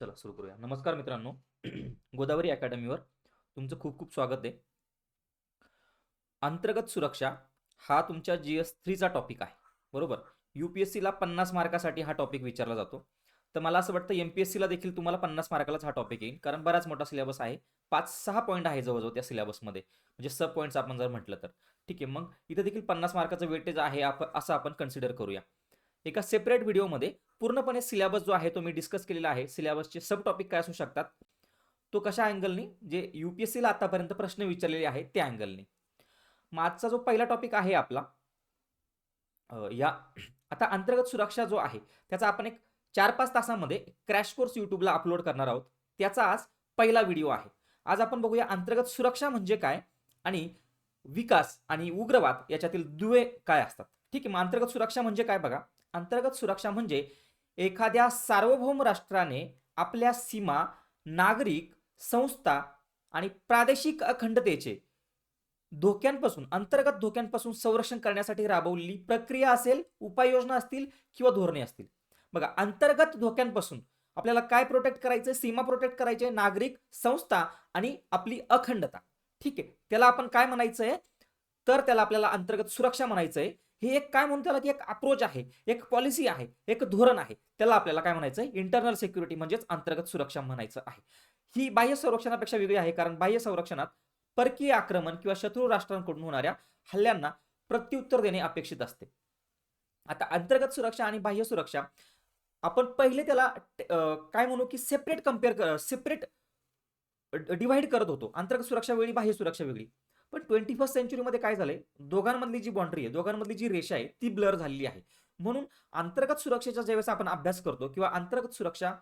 चला सुरू करूया. नमस्कार मित्रांनो. गोदावरी अकॅडमीवर तुमचं खूप खूप स्वागत आहे. अंतर्गत सुरक्षा हा तुमच्या जी एस थ्रीचा टॉपिक आहे. बरोबर? यू पी एस सीला पन्नास मार्कासाठी हा टॉपिक विचारला जातो. तर मला असं वाटतं एम पी एस सीला देखील तुम्हाला पन्नास मार्कालाच हा टॉपिक येईल. कारण बराच मोठा सिलेबस आहे. पाच सहा पॉईंट आहे जवळजवळ त्या सिलेबसमध्ये म्हणजे सब पॉईंट्स आपण जर म्हटलं तर. ठीक आहे मग इथं देखील पन्नास मार्काचं वेटेज आहे आपण असं आपण कन्सिडर करूया. एका सेपरेट व्हिडिओमध्ये पूर्णपणे सिलेबस जो आहे तो मी डिस्कस केलेला आहे. सिलेबसचे सब टॉपिक काय असू शकतात? तो कशा अँगलनी जे यू पी एस सीला आतापर्यंत प्रश्न विचारलेले आहेत त्या अँगलनी मग आजचा जो पहिला टॉपिक आहे आपला या आता अंतर्गत सुरक्षा जो आहे त्याचा आपण एक चार पाच तासामध्ये क्रॅश कोर्स यूट्यूबला अपलोड करणार आहोत. त्याचा आज पहिला व्हिडिओ आहे. आज आपण बघूया अंतर्गत सुरक्षा म्हणजे काय आणि विकास आणि उग्रवाद याच्यातील दुवे काय असतात. ठीक आहे मग अंतर्गत सुरक्षा म्हणजे काय बघा. अंतर्गत सुरक्षा म्हणजे एखाद्या सार्वभौम राष्ट्राने आपल्या सीमा नागरिक संस्था आणि प्रादेशिक अखंडतेचे धोक्यांपासून अंतर्गत धोक्यांपासून संरक्षण करण्यासाठी राबवलेली प्रक्रिया असेल उपाययोजना असतील किंवा धोरणे असतील. बघा अंतर्गत धोक्यांपासून आपल्याला काय प्रोटेक्ट करायचं सीमा प्रोटेक्ट करायचे नागरिक संस्था आणि आपली अखंडता. ठीक आहे? त्याला आपण काय म्हणायचंय? तर त्याला आपल्याला अंतर्गत सुरक्षा म्हणायचंय. हे एक काय म्हणतो त्याला की एक अप्रोच आहे एक पॉलिसी आहे एक धोरण आहे. त्याला आपल्याला काय म्हणायचं इंटरनल सिक्युरिटी म्हणजेच अंतर्गत सुरक्षा म्हणायचं आहे. ही बाह्य संरक्षणापेक्षा वेगळी आहे कारण बाह्य संरक्षणात परकीय आक्रमण किंवा शत्रू राष्ट्रांकडून होणाऱ्या हल्ल्यांना प्रत्युत्तर देणे अपेक्षित असते. आता अंतर्गत सुरक्षा आणि बाह्य सुरक्षा आपण पहिले त्याला काय म्हणू की सेपरेट कंपेअर सेपरेट डिवाइड करत होतो. अंतर्गत सुरक्षा वेगळी बाह्य सुरक्षा वेगळी. पण ट्वेंटी फर्स्ट सेंचुरीमध्ये काय झालंय? दोघांमधली जी बाउंड्री आहे दोघांमधली जी रेषा आहे ती ब्लर झालेली आहे. म्हणून अंतर्गत सुरक्षेचा ज्यावेळेस आपण अभ्यास करतो किंवा अंतर्गत सुरक्षा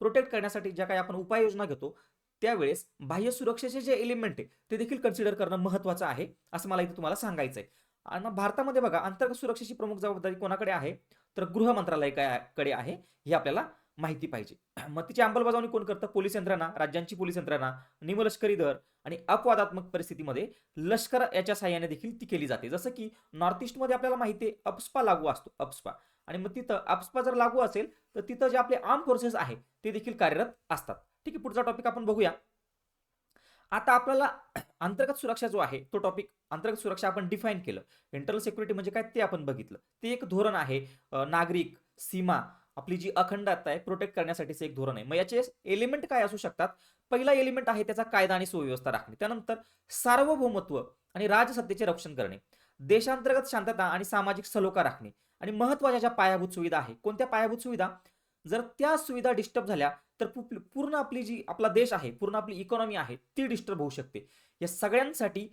प्रोटेक्ट करण्यासाठी ज्या काही आपण उपाययोजना घेतो त्यावेळेस बाह्य सुरक्षेचे जे एलिमेंट आहे ते देखील कन्सिडर करणं महत्वाचं आहे असं मला इथे तुम्हाला सांगायचं आहे आणि भारतामध्ये बघा अंतर्गत सुरक्षेची प्रमुख जबाबदारी कोणाकडे आहे? तर गृह मंत्रालयाकडे आहे हे आपल्याला माहिती पाहिजे. मग तिची अंमलबजावणी कोण करतं? पोलीस यंत्रणा राज्यांची पोलीस यंत्रणा निमलष्करी दर आणि अपवादात्मक परिस्थितीमध्ये लष्कर याच्या साह्याने देखील ती केली जाते. जसं की नॉर्थ ईस्टमध्ये आपल्याला माहिती आहे अप्स्पा लागू असतो अप्स्पा. आणि मग तिथं अपस्पा जर लागू असेल तर तिथं जे आपले आर्म फोर्सेस आहे ते देखील कार्यरत असतात. ठीक आहे पुढचा टॉपिक आपण बघूया. आता आपल्याला अंतर्गत सुरक्षा जो आहे तो टॉपिक अंतर्गत सुरक्षा आपण डिफाईन केलं. इंटरनल सिक्युरिटी म्हणजे काय ते आपण बघितलं. ते एक धोरण आहे नागरिक सीमा आपली जी अखंडता आहे प्रोटेक्ट करण्यासाठीचं एक धोरण आहे. मग याचे एलिमेंट काय असू शकतात? पहिला एलिमेंट आहे त्याचा कायदा आणि सुव्यवस्था राखणे. त्यानंतर सार्वभौमत्व आणि राजसत्तेचे रक्षण करणे. देशांतर्गत शांतता आणि सामाजिक सलोखा राखणे. आणि महत्त्वाच्या ज्या पायाभूत सुविधा आहे कोणत्या पायाभूत सुविधा? जर त्या सुविधा डिस्टर्ब झाल्या तर पूर्ण आपली जी आपला देश आहे पूर्ण आपली इकॉनॉमी आहे ती डिस्टर्ब होऊ शकते. या सगळ्यांसाठी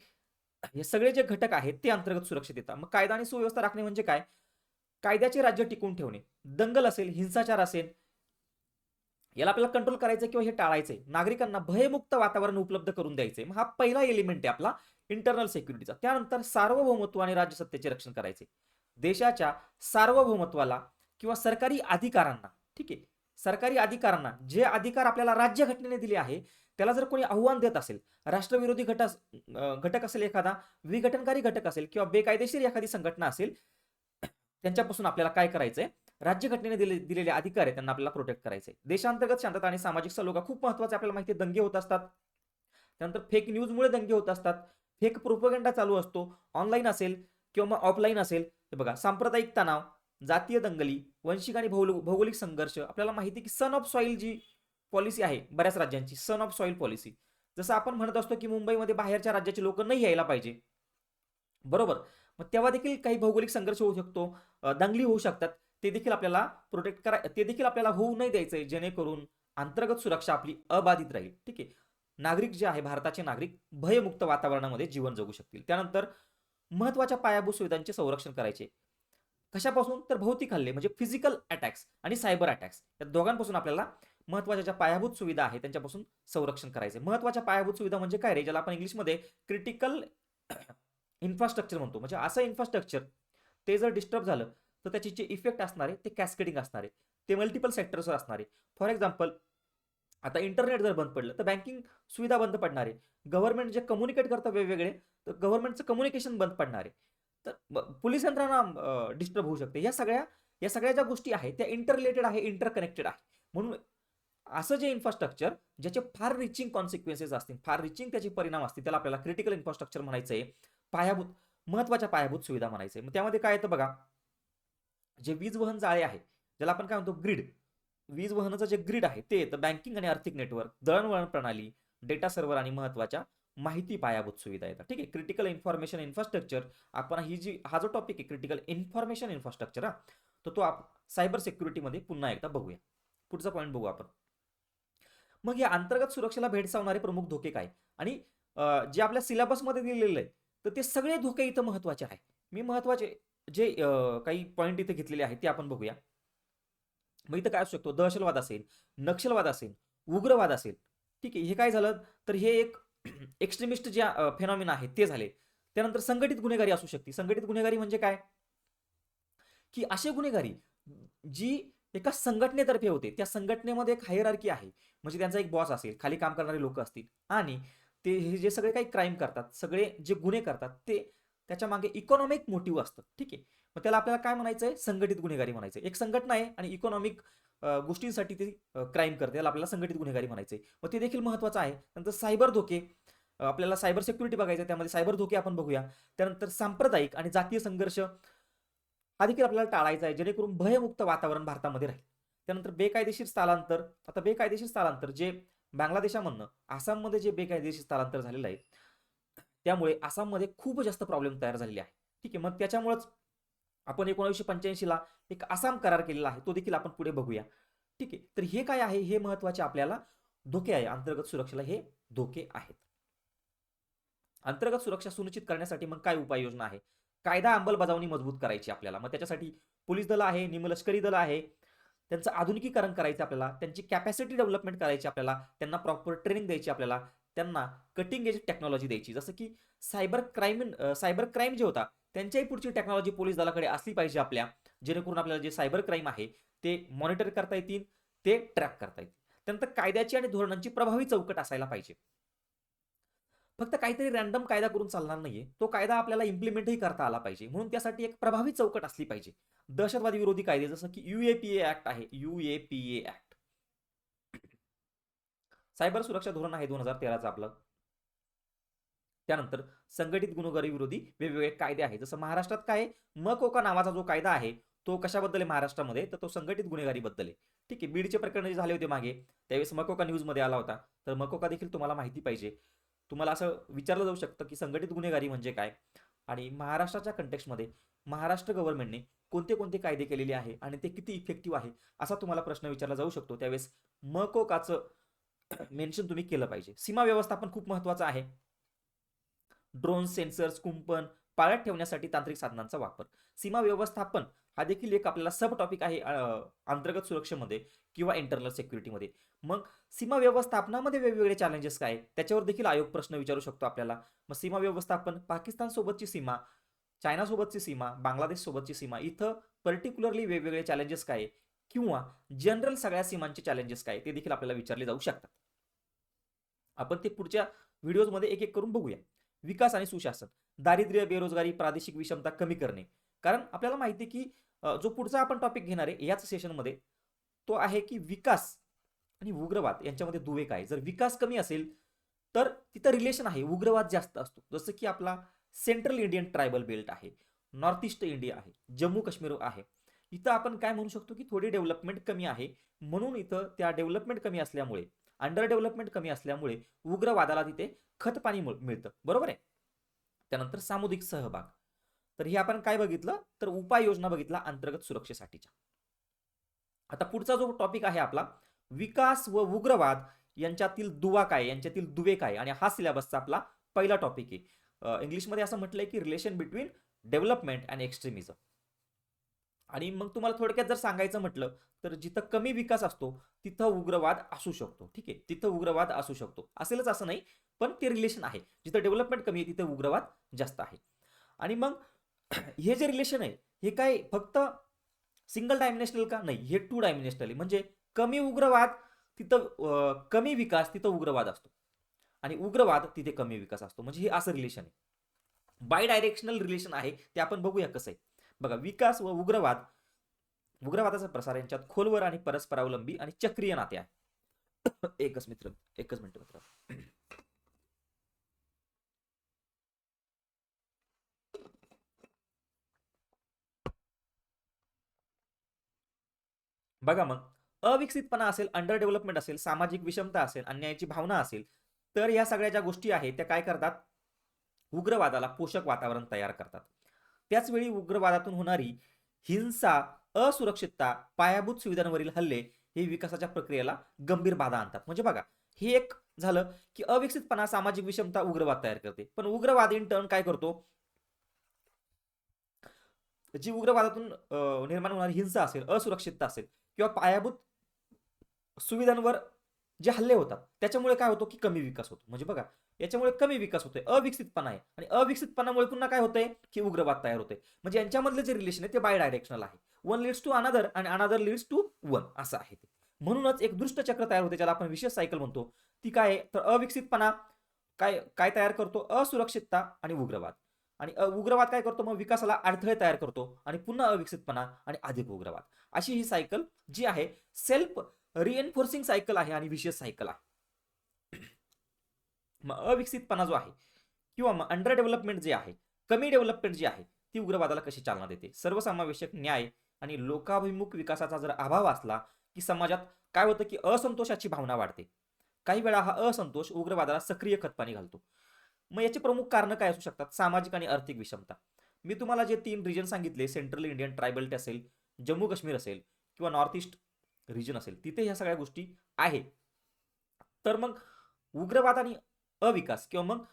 हे सगळे जे घटक आहेत ते अंतर्गत सुरक्षित येतात. मग कायदा आणि सुव्यवस्था राखणे म्हणजे काय? कायद्याचे राज्य टिकवून ठेवणे. दंगल असेल हिंसाचार असेल याला आपल्याला कंट्रोल करायचं किंवा हे टाळायचंय. नागरिकांना भयमुक्त वातावरण उपलब्ध करून द्यायचंय. मग हा पहिला एलिमेंट आहे आपला इंटरनल सेक्युरिटीचा त्यानंतर सार्वभौमत्व आणि राज्यसत्तेचे रक्षण करायचे देशाच्या सार्वभौमत्वाला किंवा सरकारी अधिकारांना ठीक आहे सरकारी अधिकारांना जे अधिकार आपल्याला राज्यघटनेने दिले आहे त्याला जर कोणी आव्हान देत असेल राष्ट्रविरोधी घटक घटक असेल एखादा विघटनकारी घटक असेल किंवा बेकायदेशीर एखादी संघटना असेल त्यांच्यापासून आपल्याला काय करायचंय? राज्यघटनेने दिले दिलेले अधिकार आहे त्यांना आपल्याला प्रोटेक्ट करायचे देशांतर्गत शांतता आणि सामाजिक सलोखा खूप महत्त्वाचे आपल्याला माहिती आहे, दंगे होत असतात. त्यानंतर फेक न्यूजमुळे दंगे होत असतात. फेक प्रोपगंडा चालू असतो. ऑनलाईन असेल किंवा मग ऑफलाईन असेल. हे बघा सांप्रदायिक तणाव जातीय दंगली वंशिक आणि भौल- भौगोलिक संघर्ष आपल्याला माहिती की सन ऑफ सॉईल जी पॉलिसी आहे बऱ्याच राज्यांची सन ऑफ सॉईल पॉलिसी जसं आपण म्हणत असतो की मुंबईमध्ये बाहेरच्या राज्याचे लोक नाही यायला पाहिजे. बरोबर? मग तेव्हा देखील काही भौगोलिक संघर्ष होऊ शकतो दंगली होऊ शकतात. ते देखील आपल्याला प्रोटेक्ट करा ते देखील आपल्याला होऊ नाही द्यायचंय जेणेकरून अंतर्गत सुरक्षा आपली अबाधित राहील. ठीक आहे? नागरिक जे आहे भारताचे नागरिक भयमुक्त वातावरणामध्ये जीवन जगू शकतील. त्यानंतर महत्त्वाच्या पायाभूत सुविधांचे संरक्षण करायचे. कशापासून? तर भौतिक हल्ले म्हणजे फिजिकल अटॅक्स आणि सायबर अटॅक्स या दोघांपासून आपल्याला महत्त्वाच्या ज्या पायाभूत सुविधा आहे त्यांच्यापासून संरक्षण करायचे महत्त्वाच्या पायाभूत सुविधा म्हणजे काय रे? ज्याला आपण इंग्लिशमध्ये क्रिटिकल इन्फ्रास्ट्रक्चर म्हणतो. म्हणजे असं इन्फ्रास्ट्रक्चर ते जर डिस्टर्ब झालं तर त्याचे जे इफेक्ट असणार आहे ते कॅस्केडिंग असणार आहे. ते मल्टिपल सेक्टर्सवर असणार आहे. फॉर एक्झाम्पल आता इंटरनेट जर बंद पडलं तर बँकिंग सुविधा बंद पडणार आहे. गव्हर्नमेंट जे कम्युनिकेट करतं वेगवेगळे तर गव्हर्नमेंटचं कम्युनिकेशन बंद पडणार आहे. तर पोलीस यंत्रणा डिस्टर्ब होऊ शकते. या सगळ्या या सगळ्या ज्या गोष्टी आहेत त्या इंटररिलेटेड आहे इंटरकनेक्टेड आहे. म्हणून असं जे इन्फ्रास्ट्रक्चर ज्याचे फार रिचिंग कॉन्सिक्वेन्सेस असतील फार रिचिंग त्याचे परिणाम असतील त्याला आपल्याला क्रिटिकल इन्फ्रास्ट्रक्चर म्हणायचं आहे पायाभूत महत्त्वाच्या पायाभूत सुविधा म्हणायचं आहे. मग त्यामध्ये काय येतं बघा जे वीज वहन जाळे आहे ज्याला आपण काय म्हणतो ग्रीड. वीज वहनाचं जे ग्रीड आहे ते येतं बँकिंग आणि आर्थिक नेटवर्क दळणवळण प्रणाली डेटा सर्व्हर आणि महत्त्वाच्या माहिती पायाभूत सुविधा येतात. ठीक आहे क्रिटिकल इन्फॉर्मेशन इन्फ्रास्ट्रक्चर आपण ही जी हा जो टॉपिक आहे क्रिटिकल इन्फॉर्मेशन इन्फ्रास्ट्रक्चर हा तर तो आप सायबर सिक्युरिटीमध्ये पुन्हा एकदा बघूया. पुढचा पॉईंट बघू आपण. मग या अंतर्गत सुरक्षेला भेडसावणारे प्रमुख धोके काय? आणि जे आपल्या सिलेबसमध्ये दिलेले आहे तर ते सगळे धोके इथं महत्त्वाचे आहे. मी महत्त्वाचे जे काही पॉईंट इथे घेतलेले आहेत ते आपण बघूया. मग इथं काय असू शकतो? दहशतवाद असेल नक्षलवाद असेल उग्रवाद असेल. ठीक आहे हे काय झालं? तर हे एक एक्स्ट्रीमिस्ट जे फेनॉमिन आहेत ते झाले. त्यानंतर संघटित गुन्हेगारी असू शकते. संघटित गुन्हेगारी म्हणजे काय? की असे गुन्हेगारी जी एका संघटनेतर्फे होते. त्या संघटनेमध्ये एक हायरार्की आहे. म्हणजे त्यांचा एक बॉस असेल खाली काम करणारे लोक असतील. आणि ते हे जे सगळे काही क्राईम करतात सगळे जे गुन्हे करतात ते त्याच्यामागे इकॉनॉमिक मोटिव्ह असतं ठीक आहे? मग त्याला आपल्याला काय म्हणायचं आहे संघटित गुन्हेगारी म्हणायचं आहे एक संघटना आहे आणि इकॉनॉमिक गोष्टींसाठी ते क्राईम करते. त्याला आपल्याला संघटित गुन्हेगारी म्हणायचं आहे मग ते देखील महत्त्वाचं आहे. नंतर सायबर धोके आपल्याला सायबर सिक्युरिटी बघायचं त्यामध्ये सायबर धोके आपण बघूया. त्यानंतर सांप्रदायिक आणि जातीय संघर्ष हा देखील आपल्याला टाळायचा आहे. जेणेकरून भयमुक्त वातावरण भारतामध्ये राहील. त्यानंतर बेकायदेशीर स्थलांतर. आता बेकायदेशीर स्थलांतर जे बांगलादेशामधनं आसाममध्ये जे बेकायदेशीर स्थलांतर झालेलं आहे त्यामुळे आसाममध्ये खूप जास्त प्रॉब्लेम तयार झालेले आहे. ठीक आहे मग त्याच्यामुळेच आपण एकोणीसशे पंच्याऐंशीला एक आसाम करार केलेला आहे तो देखील आपण पुढे बघूया. ठीक आहे तर हे काय आहे? हे महत्त्वाचे आपल्याला धोके आहे अंतर्गत सुरक्षेला हे धोके आहेत. अंतर्गत सुरक्षा सुनिश्चित करण्यासाठी मग काय उपाययोजना आहे? कायदा अंमलबजावणी मजबूत करायची आपल्याला. मग त्याच्यासाठी पोलीस दल आहे निमलष्करी दल आहे त्यांचं आधुनिकीकरण करायचं आपल्याला त्यांची कॅपॅसिटी डेव्हलपमेंट करायची आपल्याला त्यांना प्रॉपर ट्रेनिंग द्यायची आपल्याला त्यांना कटिंग एज टेक्नॉलॉजी द्यायची जसं की सायबर क्राईम सायबर क्राईम जे होता त्यांच्याही पुढची टेक्नॉलॉजी पोलीस दलाकडे असली पाहिजे आपल्या जेणेकरून आपल्याला जे सायबर क्राईम आहे ते मॉनिटर करता येतील ते ट्रॅक करता येतील. त्यानंतर कायद्याची आणि धोरणांची प्रभावी चौकट असायला पाहिजे. फक्त काहीतरी रॅन्डम कायदा करून चालणार नाहीये. तो कायदा आपल्याला इम्प्लिमेंटही करता आला पाहिजे. म्हणून त्यासाठी एक प्रभावी चौकट असली पाहिजे. दहशतवादी विरोधी कायदे जसं की युएपीए ऍक्ट आहे. युएपीए ऍक्ट सायबर सुरक्षा धोरण आहे दोन हजार तेराचं आपलं. त्यानंतर संघटित गुन्हेगारी विरोधी वेगवेगळे कायदे आहेत. जसं महाराष्ट्रात काय मकोका नावाचा जो कायदा आहे तो कशाबद्दल आहे महाराष्ट्रामध्ये? तर तो संघटित गुन्हेगारी बद्दल आहे. ठीक आहे बीडचे प्रकरण जे झाले होते मागे त्यावेळेस मकोका न्यूजमध्ये आला होता. तर मकोका देखील तुम्हाला माहिती पाहिजे. तुम्हाला असं विचारलं जाऊ शकतं की संघटित गुन्हेगारी म्हणजे काय? आणि महाराष्ट्राच्या कंटेक्स्टमध्ये महाराष्ट्र गव्हर्नमेंटने कोणते कोणते कायदे केलेले आहे आणि ते किती इफेक्टिव्ह आहे असा तुम्हाला प्रश्न विचारला जाऊ शकतो. त्यावेळेस मकोकाचं मेन्शन तुम्ही केलं पाहिजे. सीमा व्यवस्थापन खूप महत्वाचं आहे. ड्रोन सेन्सर्स कुंपण पाळत ठेवण्यासाठी तांत्रिक साधनांचा वापर. सीमा व्यवस्थापन हा देखील एक आपल्याला सब टॉपिक आहे अंतर्गत सुरक्षेमध्ये किंवा इंटरनल सिक्युरिटीमध्ये मग सीमा व्यवस्थापनामध्ये वेगवेगळे चॅलेंजेस काय? त्याच्यावर देखील आयोग प्रश्न विचारू शकतो आपल्याला. मग सीमा व्यवस्थापन पाकिस्तान सोबतची सीमा चायना सोबतची सीमा बांगलादेश सोबतची सीमा इथं पर्टिक्युलरली वेगवेगळे चॅलेंजेस काय? किंवा जनरल सगळ्या सीमांचे चॅलेंजेस काय? ते देखील आपल्याला विचारले जाऊ शकतात. आपण ते पुढच्या व्हिडिओजमध्ये एक एक करून बघूया. विकास आणि सुशासन. दारिद्र्य बेरोजगारी प्रादेशिक विषमता कमी करणे. कारण आपल्याला माहिती आहे की जो पुढचा आपण टॉपिक घेणार आहे याच सेशनमध्ये तो आहे की विकास आणि उग्रवाद यांच्यामध्ये दुवे काय जर विकास कमी असेल तर तिथं रिलेशन आहे उग्रवाद जास्त असतो. जसं की आपला सेंट्रल इंडियन ट्रायबल बेल्ट आहे नॉर्थ ईस्ट इंडिया आहे जम्मू काश्मीर आहे. इथं आपण काय म्हणू शकतो की थोडी डेव्हलपमेंट कमी आहे. म्हणून इथं त्या डेव्हलपमेंट कमी असल्यामुळे अंडर डेव्हलपमेंट कमी असल्यामुळे उग्रवादाला तिथे खतपाणी मिळ- मिळतं. बरोबर आहे? त्यानंतर सामुदायिक सहभाग. तर हे आपण काय बघितलं? तर उपाययोजना बघितला अंतर्गत सुरक्षेसाठीच्या. आता पुढचा जो टॉपिक आहे आपला विकास व उग्रवाद यांच्यातील दुवा काय? यांच्यातील दुवे काय? आणि हा सिलेबसचा आपला पहिला टॉपिक आहे. इंग्लिशमध्ये असं म्हटलंय की relation between development and extremism आणि मग तुम्हाला थोडक्यात जर सांगायचं म्हटलं तर जिथं कमी विकास असतो तिथं उग्रवाद असू शकतो. ठीक आहे? तिथं उग्रवाद असू शकतो. असेलच असं नाही पण ते रिलेशन आहे. जिथं डेव्हलपमेंट कमी आहे तिथं उग्रवाद जास्त आहे. आणि मग हे जे रिलेशन आहे हे काय फक्त सिंगल डायमेन्शनल का? नाही हे टू डायमेन्शनल आहे. म्हणजे कमी उग्रवाद तिथं कमी विकास तिथं उग्रवाद असतो. आणि उग्रवाद तिथे कमी विकास असतो. म्हणजे हे असं रिलेशन आहे. बाय डायरेक्शनल रिलेशन आहे ते आपण बघूया कसं आहे. बघा विकास व उग्रवाद. उग्रवादाचा प्रसार यांच्यात खोलवर आणि परस्परावलंबी आणि चक्रीय नाते आहे एकच मित्र एकच मिनिट मित्र. बघा मग अविकसितपणा असेल अंडर डेव्हलपमेंट असेल सामाजिक विषमता असेल अन्यायाची भावना असेल तर या सगळ्या ज्या गोष्टी आहेत त्या काय करतात? उग्रवादाला पोषक वातावरण तयार करतात. त्याचवेळी उग्रवादातून होणारी हिंसा असुरक्षितता पायाभूत सुविधांवरील हल्ले हे विकासाच्या प्रक्रियेला गंभीर बाधा आणतात. म्हणजे बघा हे एक झालं की अविकसितपणा सामाजिक विषमता उग्रवाद तयार करते. पण उग्रवाद इन टर्न काय करतो? जी उग्रवादातून निर्माण होणारी हिंसा असेल असुरक्षितता असेल किंवा पायाभूत सुविधांवर जे हल्ले होतात त्याच्यामुळे काय होतो की कमी विकास होतो. म्हणजे बघा याच्यामुळे कमी विकास होतोय. अविकसितपणा आहे. आणि अविकसितपणामुळे पुन्हा काय होतंय? की उग्रवाद तयार होते म्हणजे यांच्यामधले जे रिलेशन आहे ते बाय डायरेक्शनल आहे. वन लीड्स टू अनादर आणि अनादर लीड्स टू वन असं आहे ते. म्हणूनच एक दृष्ट चक्र तयार होते ज्याला आपण विशेष सायकल म्हणतो. ती काय आहे? तर अविकसितपणा काय काय तयार करतो? असुरक्षितता आणि उग्रवाद. आणि अ- उग्रवाद काय करतो? मग विकासाला अडथळे तयार करतो आणि पुन्हा अविकसितपणा आणि अधिक उग्रवाद. अशी ही सायकल जी आहे सेल्फ रिएन्फोर्सिंग सायकल आहे आणि विशेष सायकल आहे. मग अविकसितपणा जो आहे किंवा मग अंडर डेव्हलपमेंट जे आहे कमी डेव्हलपमेंट जी आहे ती उग्रवादाला कशी चालना देते? सर्वसमावेशक न्याय आणि लोकाभिमुख विकासाचा जर अभाव असला की समाजात काय होतं की असंतोषाची भावना वाढते. काही वेळा हा असंतोष उग्रवादाला सक्रिय खतपाणी घालतो. मग याचे प्रमुख कारणं काय असू शकतात? सामाजिक आणि आर्थिक विषमता. मी तुम्हाला जे तीन रिजन सांगितले सेंट्रल इंडियन ट्रायबल्ट असेल जम्मू काश्मीर असेल किंवा नॉर्थ ईस्ट रिजन असेल तिथे ह्या सगळ्या गोष्टी आहे तर मग उग्रवाद आणि अविकास किंवा मग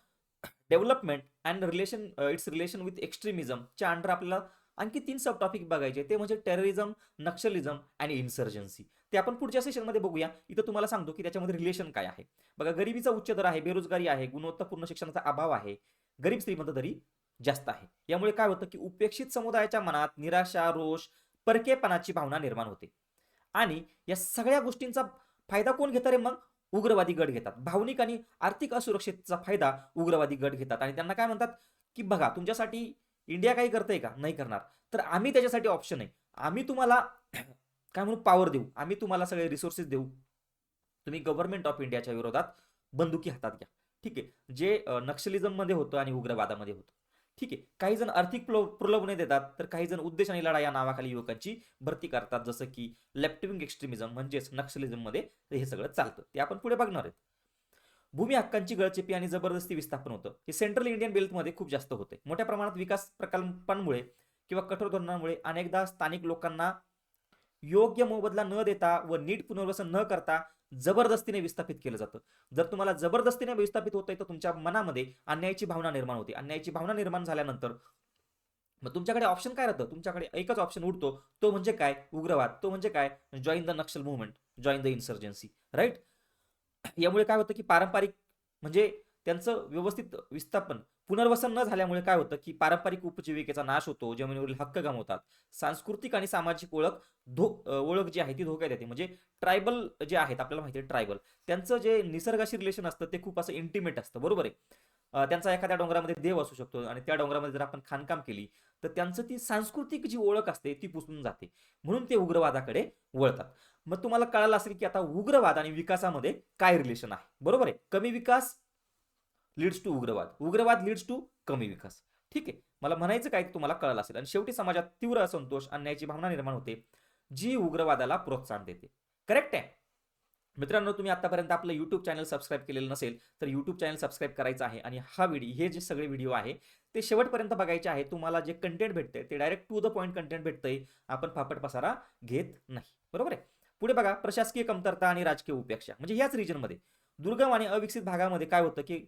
development and relation it's relation with एक्स्ट्रीमिझमच्या under आपल्याला आणखी तीन सब टॉपिक बघायचे. ते म्हणजे टेररिझम नक्षलिझम आणि इन्सर्जन्सी ते आपण पुढच्या सेशनमध्ये बघूया. इथं तुम्हाला सांगतो की त्याच्यामध्ये रिलेशन काय आहे. बघा गरिबीचा उच्च दर आहे बेरोजगारी आहे गुणवत्तापूर्ण शिक्षणाचा अभाव आहे गरीब श्रीमंत दरी जास्त आहे. यामुळे काय होतं की उपेक्षित समुदायाच्या मनात निराशा रोष परकेपणाची भावना निर्माण होते. आणि या सगळ्या गोष्टींचा फायदा कोण घेतात रे मग? उग्रवादी गट घेतात. भावनिक आणि आर्थिक असुरक्षेचा फायदा उग्रवादी गट घेतात. आणि त्यांना काय म्हणतात की बघा तुमच्यासाठी इंडिया काही करतंय का? नाही करणार. तर आम्ही त्याच्यासाठी ऑप्शन आहे आम्ही तुम्हाला काय म्हणू? पॉवर देऊ. आम्ही तुम्हाला सगळे रिसोर्सेस देऊ. तुम्ही गव्हर्नमेंट ऑफ इंडियाच्या विरोधात बंदुकी हातात घ्या. ठीक आहे. जे नक्षलिझममध्ये होतं आणि उग्रवादामध्ये होतं. ठीक आहे. काही जण आर्थिक प्रलोभने देतात तर काही जण उद्देश आणि लढा या नावाखाली युवकांची भरती करतात. जसं की लेफ्टविंग एक्स्ट्रीमिझम म्हणजेच नक्षलिझममध्ये हे सगळं चालतं. ते आपण पुढे बघणार आहेत. भूमी हक्कांची गळचेपी आणि जबरदस्ती विस्थापन होतं. हे सेंट्रल इंडियन बेल्टमध्ये खूप जास्त होते. मोठ्या प्रमाणात विकास प्रकल्पांमुळे किंवा कठोर धोरणांमुळे अनेकदा स्थानिक लोकांना योग्य मोबदला न देता व नीट पुनर्वसन न करता जबरदस्तीने विस्थापित केलं जातं. जर तुम्हाला जबरदस्तीने विस्थापित होतंय तर तुमच्या मनामध्ये अन्यायाची भावना निर्माण होते. अन्यायाची भावना निर्माण झाल्यानंतर मग तुमच्याकडे ऑप्शन काय राहतं? तुमच्याकडे एकच ऑप्शन उडतो. तो म्हणजे काय? उग्रवाद. तो म्हणजे काय? Join the Naxal movement join the insurgency right यामुळे काय होतं की पारंपरिक म्हणजे त्यांचं व्यवस्थित विस्थापन पुनर्वसन न झाल्यामुळे काय होतं की पारंपरिक उपजीविकेचा नाश होतो जमिनीवरील हक्क गमावतात. सांस्कृतिक आणि सामाजिक ओळख धो ओळख जी आहे ती धोक्यात येते. म्हणजे ट्रायबल जे आहेत आपल्याला माहिती आहे ट्रायबल त्यांचं जे निसर्गाशी रिलेशन असतं ते खूप असं इंटिमेट असतं. बरोबर आहे? त्यांचा एखाद्या डोंगरामध्ये देव असू शकतो आणि त्या डोंगरामध्ये जर आपण खाणकाम केली तर त्यांचं ती सांस्कृतिक जी ओळख असते ती पुसून जाते. म्हणून ते उग्रवादाकडे वळतात. मग तुम्हाला कळालं असेल की आता उग्रवाद आणि विकासामध्ये काय रिलेशन आहे? बरोबर आहे? कमी विकास लीड्स टू उग्रवाद. उग्रवाद लीड्स टू कमी विकास. ठीक आहे. मला म्हणायचं काय तुम्हाला कळलं असेल. आणि शेवटी समाजात तीव्र असंतोष अन्यायाची भावना निर्माण होते जी उग्रवादाला प्रोत्साहन देते. करेक्ट आहे? मित्रांनो तुम्ही आतापर्यंत आपलं युट्यूब चॅनल सबस्क्राईब केलेलं नसेल तर युट्यूब चॅनल सबस्क्राईब करायचं आहे. आणि हा व्हिडिओ हे जे सगळे व्हिडिओ आहे ते शेवटपर्यंत बघायचे आहे. तुम्हाला जे कंटेंट भेटतंय ते direct to the point content भेटतंय. आपण फापट पसारा घेत नाही. बरोबर आहे? पुढे बघा प्रशासकीय कमतरता आणि राजकीय उपेक्षा. म्हणजे याच रिजनमध्ये दुर्गम आणि अविकसित भागामध्ये काय होतं की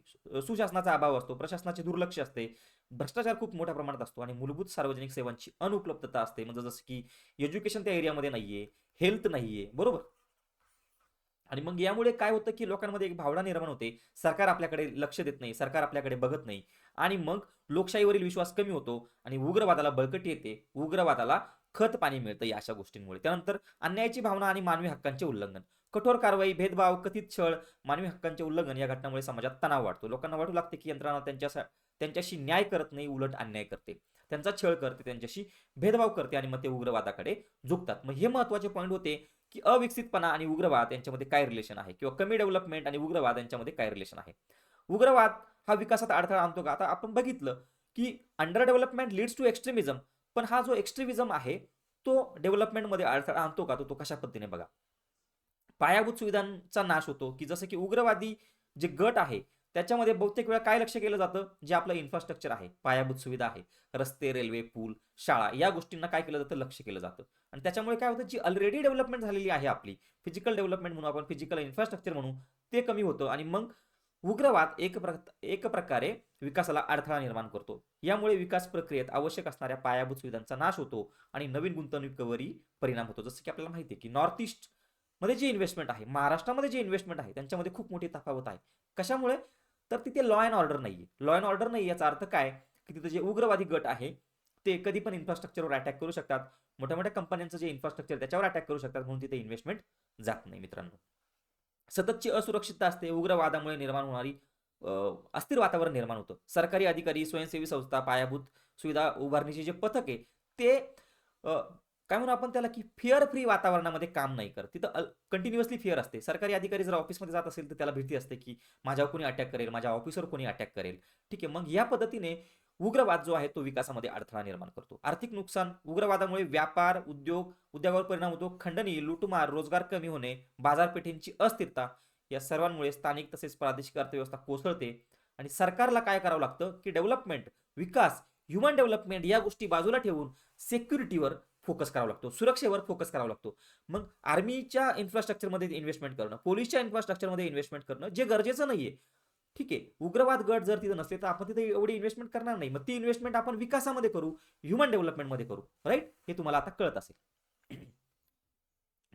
सुशासनाचा अभाव असतो प्रशासनाचे दुर्लक्ष असते. भ्रष्टाचार खूप मोठ्या प्रमाणात असतो आणि मूलभूत सार्वजनिक सेवांची अनुपलब्धता असते. म्हणजे जसं की एज्युकेशन त्या एरियामध्ये नाहीये हेल्थ नाहीये बरोबर? आणि मग यामुळे काय होतं की लोकांमध्ये एक भावना निर्माण होते. सरकार आपल्याकडे लक्ष देत नाही सरकार आपल्याकडे बघत नाही. आणि मग लोकशाहीवरील विश्वास कमी होतो आणि उग्रवादाला बळकटी येते. उग्रवादाला खत पाणी मिळतं या अशा गोष्टींमुळे. त्यानंतर अन्यायाची भावना आणि मानवी हक्कांचे उल्लंघन. कठोर कारवाई भेदभाव कथित छळ मानवी हक्कांचे उल्लंघन या घटनामुळे समाजात तणाव वाढतो. लोकांना वाटू लागते की यंत्रणा त्यांच्या त्यांच्याशी न्याय करत नाही उलट अन्याय करते. त्यांचा छळ करते त्यांच्याशी भेदभाव करते आणि मग ते उग्रवादाकडे झुकतात. मग हे महत्त्वाचे पॉईंट होते की अविकसितपणा आणि उग्रवाद यांच्यामध्ये काय रिलेशन आहे? किंवा कमी डेव्हलपमेंट आणि उग्रवाद यांच्यामध्ये काय रिलेशन आहे? उग्रवाद हा विकासात अडथळा आणतो का? आता आपण बघितलं की under development leads to extremism पण हा जो एक्स्ट्रीमिझम आहे तो डेव्हलपमेंटमध्ये अडथळा आणतो का तो? तो कशा पद्धतीने बघा. पायाभूत सुविधांचा नाश होतो की जसं की उग्रवादी जे गट आहे त्याच्यामध्ये बहुतेक वेळा काय लक्ष केलं जातं? जे आपलं इन्फ्रास्ट्रक्चर आहे पायाभूत सुविधा आहे रस्ते रेल्वे पूल शाळा या गोष्टींना काय केलं जातं? लक्ष केलं जातं. आणि त्याच्यामुळे काय होतं? जी ऑलरेडी डेव्हलपमेंट झालेली आहे आपली फिजिकल डेव्हलपमेंट म्हणून आपण फिजिकल इन्फ्रास्ट्रक्चर म्हणून ते कमी होतं. आणि मग उग्रवाद एक प्र एक प्रकारे विकासाला अडथळा निर्माण करतो. यामुळे विकास प्रक्रियेत आवश्यक असणाऱ्या पायाभूत सुविधांचा नाश होतो आणि नवीन गुंतवणुकीवरही परिणाम होतो. जसं की आपल्याला माहिती आहे की नॉर्थ ईस्टमध्ये जे इन्व्हेस्टमेंट आहे महाराष्ट्रामध्ये जे इन्व्हेस्टमेंट आहे त्यांच्यामध्ये खूप मोठी तफावत आहे. कशामुळे? तर तिथे लॉ अँड ऑर्डर आहे लॉ अँड ऑर्डर नाही याचा अर्थ काय? की तिथे जे उग्रवादी गट आहे ते कधी पण इन्फ्रास्ट्रक्चरवर अटॅक करू शकतात. मोठ्या मोठ्या कंपन्यांचं जे इन्फ्रास्ट्रक्चर त्याच्यावर अटॅक करू शकतात म्हणून तिथे इन्व्हेस्टमेंट जात नाही मित्रांनो. सततची असुरक्षितता असते उग्रवादामुळे निर्माण होणारी अस्थिर वातावरण निर्माण होतं. सरकारी अधिकारी स्वयंसेवी संस्था पायाभूत सुविधा उभारणीचे जे पथक आहे ते काय म्हणू आपण त्याला की फिअर फ्री वातावरणामध्ये काम नाही करत. तिथं कंटिन्युअसली फिअर असते. सरकारी अधिकारी जर ऑफिसमध्ये जात असेल तर त्याला भीती असते की माझ्यावर कोणी अटॅक करेल माझ्या ऑफिसवर कोणी अटॅक करेल. ठीक आहे मग या पद्धतीने उग्रवाद जो आहे तो विकासामध्ये अडथळा निर्माण करतो. आर्थिक नुकसान उग्रवादामुळे व्यापार उद्योग उद्योगावर परिणाम होतो. खंडणी लुटमार रोजगार कमी होणे बाजारपेठेंची अस्थिरता या सर्वांमुळे स्थानिक तसेच प्रादेशिक अर्थव्यवस्था कोसळते. आणि सरकारला काय करावं लागतं? की डेव्हलपमेंट विकास ह्युमन डेव्हलपमेंट या गोष्टी बाजूला ठेवून सेक्युरिटीवर फोकस करावा लागतो. सुरक्षेवर फोकस करावा लागतो. मग आर्मीच्या इन्फ्रास्ट्रक्चरमध्ये इन्व्हेस्टमेंट करणं पोलीसच्या इन्फ्रास्ट्रक्चरमध्ये इन्व्हेस्टमेंट करणं जे गरजेचं नाहीये ठीक आहे. उग्रवाद गट जर तिथं नसले तर आपण तिथे एवढी इन्व्हेस्टमेंट करणार नाही. मग ती इन्व्हेस्टमेंट आपण विकासामध्ये करू ह्युमन डेव्हलपमेंटमध्ये करू. राईट हे तुम्हाला आता कळत असेल.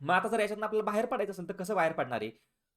मग आता जर याच्यातनं आपल्याला बाहेर पडायचं असेल तर कसं बाहेर पडणार आहे?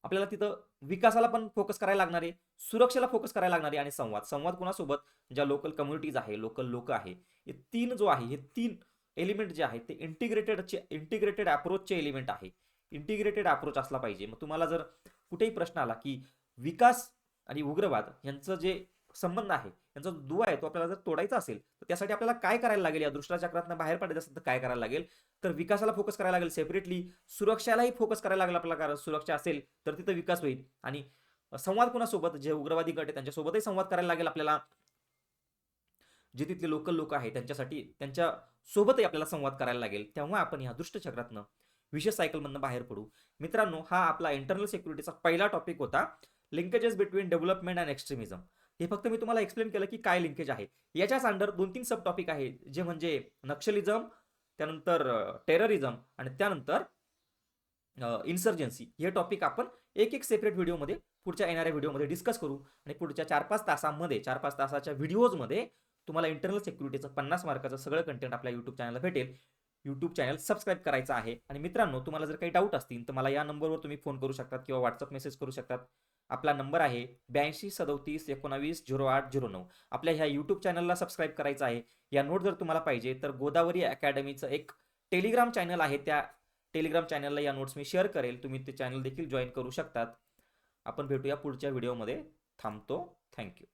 आपल्याला तिथं विकासाला पण फोकस करायला लागणार आहे सुरक्षेला फोकस करायला लागणार आहे आणि संवाद. संवाद कोणासोबत? ज्या लोकल कम्युनिटीज आहे लोकल लोक आहे. हे तीन जो आहे हे तीन एलिमेंट जे आहेत ते इंटिग्रेटेडचे इंटिग्रेटेड अप्रोचचे एलिमेंट आहे. इंटिग्रेटेड अप्रोच असला पाहिजे. मग तुम्हाला जर कुठेही प्रश्न आला की विकास आणि उग्रवाद यांचं जे संबंध आहे यांचा दुवा आहे तो आपल्याला जर तोडायचा असेल तर त्यासाठी आपल्याला काय करायला लागेल? या दुष्टाचक्रातनं बाहेर पडायचं असेल तर काय करायला लागेल? तर विकासाला फोकस करायला लागेल सेपरेटली सुरक्षालाही फोकस करायला लागेल आपल्याला कारण सुरक्षा असेल तर तिथं विकास होईल. आणि संवाद कोणासोबत? जे उग्रवादी गट आहे त्यांच्यासोबतही संवाद करायला लागेल आपल्याला. जे तिथले लोकल लोक आहेत त्यांच्यासाठी त्यांच्या सोबतही आपल्याला संवाद करायला लागेल. तेव्हा आपण ह्या दुष्टचक्रातनं विशेष सायकलमधनं बाहेर पडू. मित्रांनो हा आपला इंटरनल सिक्युरिटीचा पहिला टॉपिक होता. Linkages between development and extremism हे फक्त मी तुम्हाला एक्सप्लेन केलं की काय लिंकेज आहे. याच्याच अंडर दोन तीन सब टॉपिक आहे जे म्हणजे नक्षलिझम त्यानंतर टेररिझम आणि त्यानंतर इन्सर्जन्सी हे टॉपिक आपण एक एक सेपरेट व्हिडिओमध्ये पुढच्या येणाऱ्या व्हिडिओमध्ये डिस्कस करू. आणि पुढच्या चार पाच तासामध्ये चार पाच तासाच्या व्हिडिओजमध्ये तुम्हाला इंटरनल सिक्युरिटीचं पन्नास मार्काचं सगळं कंटेंट आपल्या यूट्यूब चॅनलला भेटेल. यूट्यूब चॅनल सबस्क्राईब करायचं आहे. आणि मित्रांनो तुम्हाला जर काही डाऊट असतील तर मला या नंबरवर तुम्ही फोन करू शकतात किंवा व्हॉट्सअप मेसेज करू शकतात. आपला नंबर आहे ब्याऐंशी सदोतीस एकोणावीस झिरो आठ झिरो नऊ. आपल्या ह्या यूट्यूब चॅनलला सबस्क्राईब करायचं आहे. या नोट जर तुम्हाला पाहिजे तर गोदावरी अकॅडमीचं एक टेलिग्राम चॅनल आहे. त्या टेलिग्राम चॅनलला या नोट्स मी शेअर करेल. तुम्ही ते चॅनल देखील जॉईन करू शकतात. आपण भेटूया पुढच्या व्हिडिओमध्ये थांबतो. थँक्यू